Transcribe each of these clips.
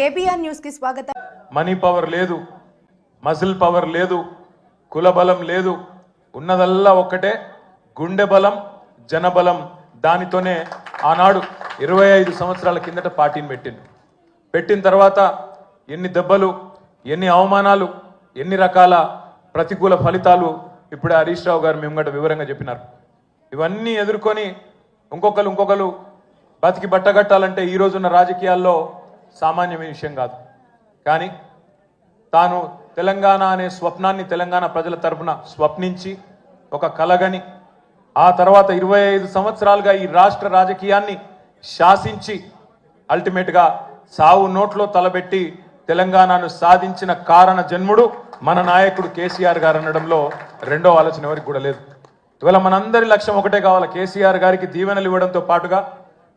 KBR న్యూస్కి స్వాగతం. Money power లేదు మజిల్ పవర్ లేదు కుల బలం లేదు. ఉన్నదల్లా ఒక్కటే గుండె బలం జనబలం దానితోనే ఆనాడు ఇరవై ఐదు సంవత్సరాల కిందట పార్టీని పెట్టింది పెట్టిన తర్వాత ఎన్ని దెబ్బలు ఎన్ని అవమానాలు ఎన్ని రకాల ప్రతికూల ఫలితాలు ఇప్పుడు హరీష్ రావు గారు మేము గంట వివరంగా చెప్పినారు. ఇవన్నీ ఎదుర్కొని ఇంకొకరు ఇంకొకరు బతికి బట్టగట్టాలంటే ఈ రోజున్న రాజకీయాల్లో సామాన్యమైన విషయం కాదు. కానీ తాను తెలంగాణ అనే స్వప్నాన్ని తెలంగాణ ప్రజల తరపున స్వప్నించి ఒక కలగని ఆ తర్వాత ఇరవై ఐదు సంవత్సరాలుగా ఈ రాష్ట్ర రాజకీయాన్ని శాసించి అల్టిమేట్గా సావు నోట్లో తలబెట్టి తెలంగాణను సాధించిన కారణ జన్ముడు మన నాయకుడు కేసీఆర్ గారు అనడంలో రెండో ఆలోచన ఎవరికి కూడా లేదు. ఇవాళ మనందరి లక్ష్యం ఒకటే కావాలి? కేసీఆర్ గారికి దీవెనలు ఇవ్వడంతో పాటుగా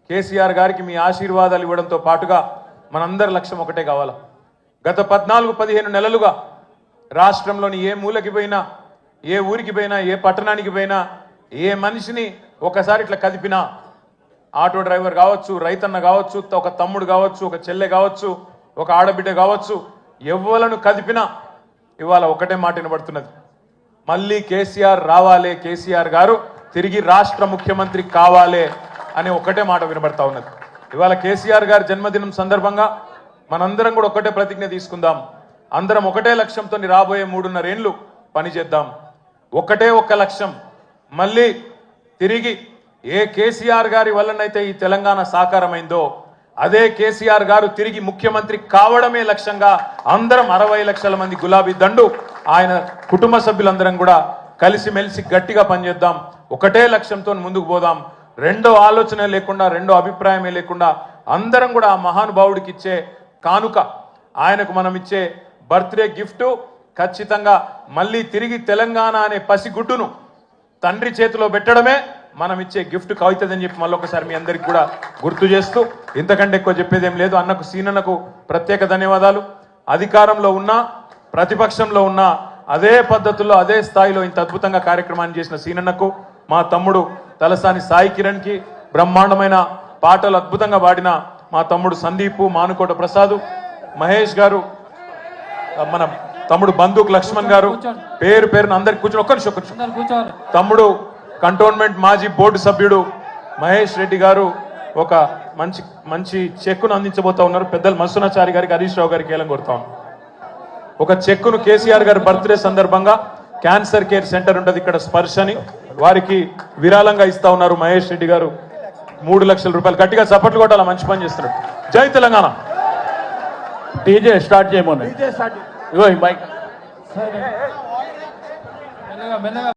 కేసీఆర్ గారికి మీ ఆశీర్వాదాలు ఇవ్వడంతో పాటుగా మనందరి లక్ష్యం ఒకటే కావాలా? గత పద్నాలుగు పదిహేను నెలలుగా రాష్ట్రంలోని ఏ మూలకి పోయినా ఏ ఊరికి పోయినా ఏ పట్టణానికి పోయినా ఏ మనిషిని ఒకసారి ఇట్లా కదిపినా ఆటో డ్రైవర్ కావచ్చు రైతన్న కావచ్చు ఒక తమ్ముడు కావచ్చు ఒక చెల్లె కావచ్చు ఒక ఆడబిడ్డ కావచ్చు ఎవ్వలను కదిపినా ఇవాళ ఒకటే మాట వినబడుతున్నది. మళ్ళీ కేసీఆర్ రావాలే కేసీఆర్ గారు తిరిగి రాష్ట్ర ముఖ్యమంత్రి కావాలే అనే ఒకటే మాట వినబడతా ఉన్నది. ఇవాళ కేసీఆర్ గారి జన్మదినం సందర్భంగా మనందరం కూడా ఒకటే ప్రతిజ్ఞ తీసుకుందాం. అందరం ఒకటే లక్ష్యంతో రాబోయే మూడున్నరేండ్లు పనిచేద్దాం ఒకటే ఒక్క లక్ష్యం. మళ్ళీ తిరిగి ఏ కేసీఆర్ గారి వల్లనైతే ఈ తెలంగాణ సాకారమైందో అదే కేసీఆర్ గారు తిరిగి ముఖ్యమంత్రి కావడమే లక్ష్యంగా అందరం అరవై లక్షల మంది గులాబీ దండు ఆయన కుటుంబ సభ్యులందరం కూడా కలిసిమెలిసి గట్టిగా పనిచేద్దాం. ఒకటే లక్ష్యంతో ముందుకు పోదాం. రెండో ఆలోచన లేకుండా రెండో అభిప్రాయమే లేకుండా అందరం కూడా ఆ మహానుభావుడికి ఇచ్చే కానుక ఆయనకు మనం ఇచ్చే బర్త్డే గిఫ్ట్ ఖచ్చితంగా మళ్ళీ తిరిగి తెలంగాణ అనే పసిగుడ్డును తండ్రి చేతిలో పెట్టడమే మనం ఇచ్చే గిఫ్ట్ కవితదని చెప్పి మళ్ళొకసారి మీ అందరికి కూడా గుర్తు చేస్తూ ఇంతకంటే ఎక్కువ చెప్పేది ఏం లేదు. అన్నకు సీనన్నకు ప్రత్యేక ధన్యవాదాలు. అధికారంలో ఉన్నా ప్రతిపక్షంలో ఉన్నా అదే పద్ధతుల్లో అదే స్థాయిలో ఇంత అద్భుతంగా కార్యక్రమాన్ని చేసిన సీనన్నకు మా తమ్ముడు తలసాని సాయి కిరణ్కి బ్రహ్మాండమైన పాటలు అద్భుతంగా పాడిన మా తమ్ముడు సందీపు మానుకోట ప్రసాద్ మహేష్ గారు మన తమ్ముడు బంధుక్ లక్ష్మణ్ గారు పేరు పేరున అందరికి కూర్చొని ఒక్క నిమిషం ఒక్క నిమిషం. అందరు కూర్చోవాలి. తమ్ముడు కంటోన్మెంట్ మాజీ బోర్డు సభ్యుడు మహేష్ రెడ్డి గారు ఒక మంచి మంచి చెక్కును అందించబోతా ఉన్నారు. పెద్దలు మసునాచారి గారికి హరీష్ రావు గారికి ఏలం కొడతా ఒక చెక్కును కేసీఆర్ గారి బర్త్డే సందర్భంగా క్యాన్సర్ కేర్ సెంటర్ ఉంటుంది ఇక్కడ స్పర్శని. వారికి విరాళంగా ఇస్తా ఉన్నారు మహేష్ రెడ్డి గారు. మూడు లక్షల రూపాయలు. గట్టిగా చప్పట్లు కొట్టాల? మంచి పని చేస్తున్నాడు. జై తెలంగాణ. డీజే స్టార్ట్ చేయమని. ఇగో ఈ మైక్. మెల్లగా మెల్లగా.